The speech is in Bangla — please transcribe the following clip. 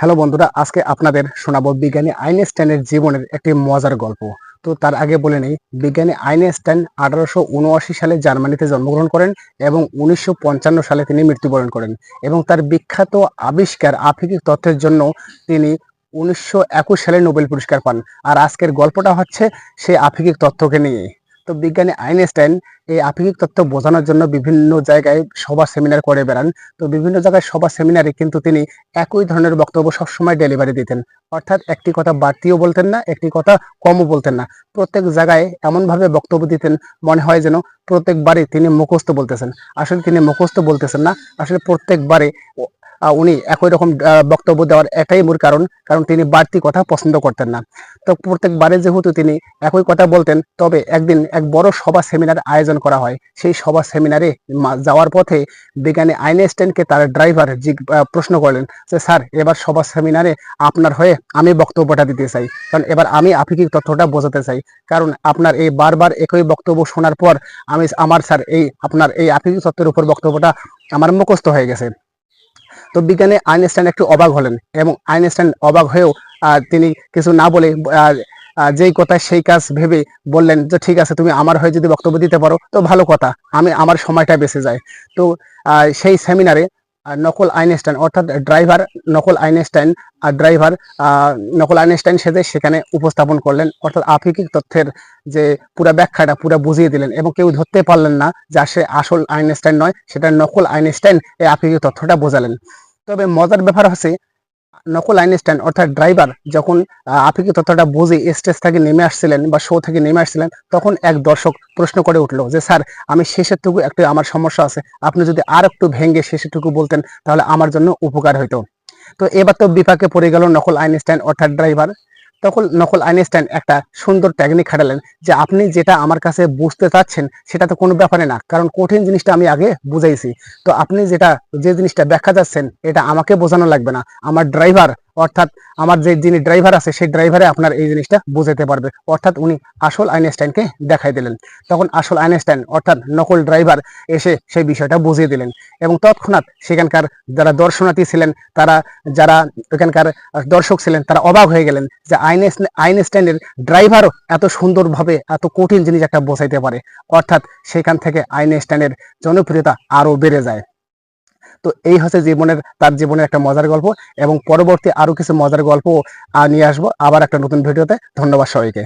হ্যালো বন্ধুরা, আজকে আপনাদের শোনাবো বিজ্ঞানী আইনস্টাইনের জীবনের একটি মজার গল্প। তো তার আগে বলে নেই, বিজ্ঞানী আইনস্টাইন আঠারোশো উনআশি সালে জার্মানিতে জন্মগ্রহণ করেন এবং উনিশশো পঞ্চান্ন সালে তিনি মৃত্যুবরণ করেন এবং তার বিখ্যাত আবিষ্কার আপেক্ষিক তথ্যের জন্য তিনি উনিশশো একুশ সালে নোবেল পুরস্কার পান। আর আজকের গল্পটা হচ্ছে সেই আপেক্ষিক তত্ত্বকে নিয়ে। তো বিজ্ঞানী আইনস্টাইন এই আপেক্ষিক তত্ত্ব বোঝানোর জন্য বিভিন্ন জায়গায় সভা সেমিনার করে বেড়ান। তো বিভিন্ন জায়গায় সভা সেমিনারে কিন্তু তিনি একই ধরনের বক্তব্য সবসময় ডেলিভারি দিতেন। অর্থাৎ একটি কথা বাড়তিও বলতেন না, একটি কথা কমও বলতেন না। প্রত্যেক জায়গায় এমনভাবে বক্তব্য দিতেন, মনে হয় যেন প্রত্যেকবারে তিনি মুখস্থ বলতেছেন। আসলে তিনি মুখস্থ বলতেছেন না, আসলে প্রত্যেকবারে উনি একই রকম বক্তব্য দেওয়ার এটাই মূল কারণ কারণ তিনি বাড়তি কথা পছন্দ করতেন না। তো প্রত্যেকবারে যেহেতু তিনি একই কথা বলতেন, তবে একদিন এক বড় সভা সেমিনার আয়োজন করা হয়। সেই সভা সেমিনারে যাওয়ার পথে বিজ্ঞানী আইনস্টাইনকে তার ড্রাইভার প্রশ্ন করলেন যে, স্যার, এবার সভা সেমিনারে আপনার হয়ে আমি বক্তব্যটা দিতে চাই। কারণ এবার আমি আপেক্ষিক তথ্যটা বোঝাতে চাই। কারণ আপনার এই বারবার একই বক্তব্য শোনার পর আমি, আমার স্যার, এই আপনার এই আপেক্ষিক তত্ত্বের উপর বক্তব্যটা আমার মুখস্থ হয়ে গেছে। তো বিজ্ঞানী আইনস্টাইন একটু অবাক হলেন এবং আইনস্টাইন অবাক হয়েও তিনি কিছু না বলে যেই কথা সেই কাজ ভেবে বললেন যে, ঠিক আছে, তুমি আমার হয়ে যদি বক্তব্য দিতে পারো, তো ভালো কথা, আমি আমার সময়টা বেঁচে যায় তো সেই সেমিনারে নকল আইনস্টাইন, অর্থাৎ ড্রাইভার নকল আইনস্টাইন, আর ড্রাইভার নকল আইনস্টাইন সেজে সেখানে উপস্থাপন করলেন। অর্থাৎ আপেক্ষিক তথ্যের যে পুরা ব্যাখ্যাটা, পুরা বুঝিয়ে দিলেন এবং কেউ ধরতে পারলেন না যা সে আসল আইনস্টাইন নয়, সেটা নকল আইনস্টাইন এই আপেক্ষিক তথ্যটা বোঝালেন। তবে মজার ব্যাপার হচ্ছে নকল আইনস্টাইন অর্থাৎ ড্রাইভার যখন আফ্রিকি তথ্যটা বুঝে স্টেজ থেকে নেমে আসছিলেন বা শো থেকে নেমে আসছিলেন, তখন এক দর্শক প্রশ্ন করে উঠল যে, স্যার, আমি শেষের টুকু একটু আমার সমস্যা আছে। আপনি যদি আর একটু ভেঙে শেষের টুকু বলতেন, তাহলে আমার জন্য উপকার হইতো। তো এবার তো বিপাকে পড়ে গেল নকল আইনস্টাইন অর্থাৎ ড্রাইভার। তখন নকল আইনস্টাইন একটা সুন্দর টেকনিক খাটালেন যে আপনি যেটা আমার কাছে বুঝতে চাচ্ছেন সেটা তো কোনো ব্যাপারে না। কারণ কঠিন জিনিসটা আমি আগে বুঝাইছি। তো আপনি যেটা, যে জিনিসটা ব্যাখ্যা যাচ্ছেন, এটা আমাকে বোঝানো লাগবে না। আমার ড্রাইভার অর্থাৎ আমার যে যিনি ড্রাইভার আছে, সেই ড্রাইভারে আপনার এই জিনিসটা বুঝাতে পারবে। অর্থাৎ উনি আসল আইনস্টাইনকে দেখাই দিলেন। তখন আসল আইনস্টাইন অর্থাৎ নকল ড্রাইভার এসে সেই বিষয়টা বুঝিয়ে দিলেন এবং তৎক্ষণাৎ সেখানকার যারা দর্শনার্থী ছিলেন, তারা যারা ওখানকার দর্শক ছিলেন, তারা অবাক হয়ে গেলেন যে আইনস্টাইন আইনস্টাইনের ড্রাইভারও এত সুন্দরভাবে, এত কঠিন জিনিস একটা বোঝাইতে পারে। অর্থাৎ সেখান থেকে আইনস্টাইনের জনপ্রিয়তা আরও বেড়ে যায়। তো এই হচ্ছে জীবনের, তার জীবনের একটা মজার গল্প এবং পরবর্তী আরও কিছু মজার গল্প নিয়ে আসব আবার একটা নতুন ভিডিওতে। ধন্যবাদ সবাইকে।